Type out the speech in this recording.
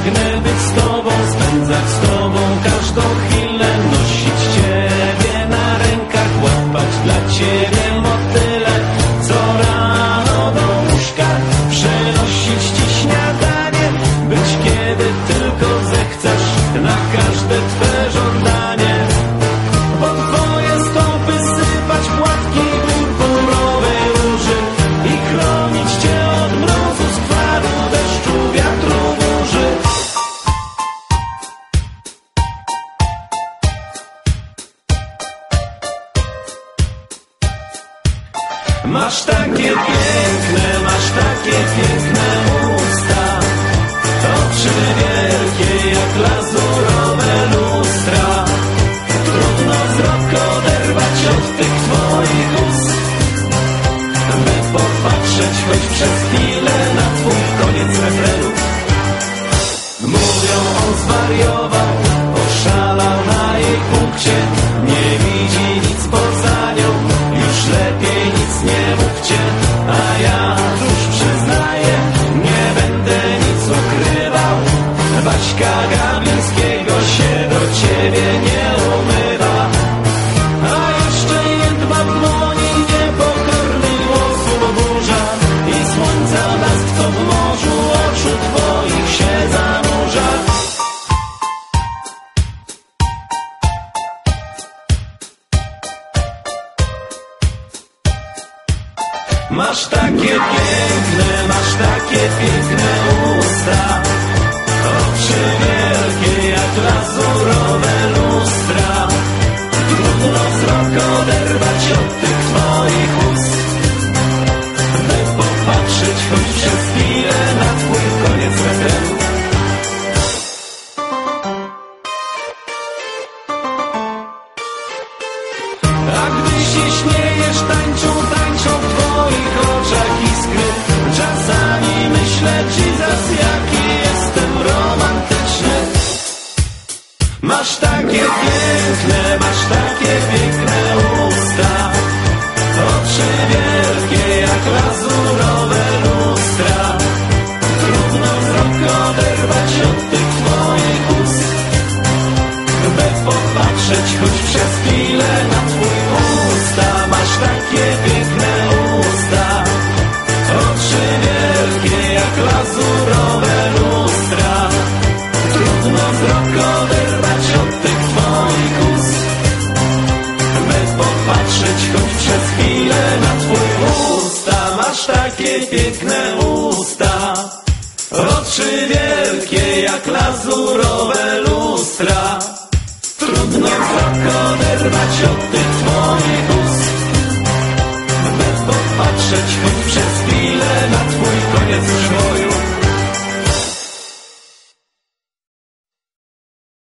Pragnę być z Tobą, spędzać z Tobą. Masz takie piękne, masz takie piękne usta. Oczy wielkie jak lazurowe lustra. Trudno wzrok oderwać od tych twoich ust. By popatrzeć choć przez chwilę na twój koniec refrenu. Mówią on zwariował, Masz takie piękne, masz takie piękne usta. Oczy wielkie jak lazurowe lustra. Trudno wzrok oderwać od tych twoich ust. By popatrzeć choć przez chwilę na twój koniec gdy takie piękne, masz takie piękne usta. Oczy wielkie jak lazurowe lustra. Trudno wzrok oderwać od tych twoich ust. By popatrzeć choć przez chwilę na takie piękne usta, oczy wielkie jak lazurowe lustra. Trudno wzrok oderwać od tych twoich ust, by popatrzeć choć przez chwilę.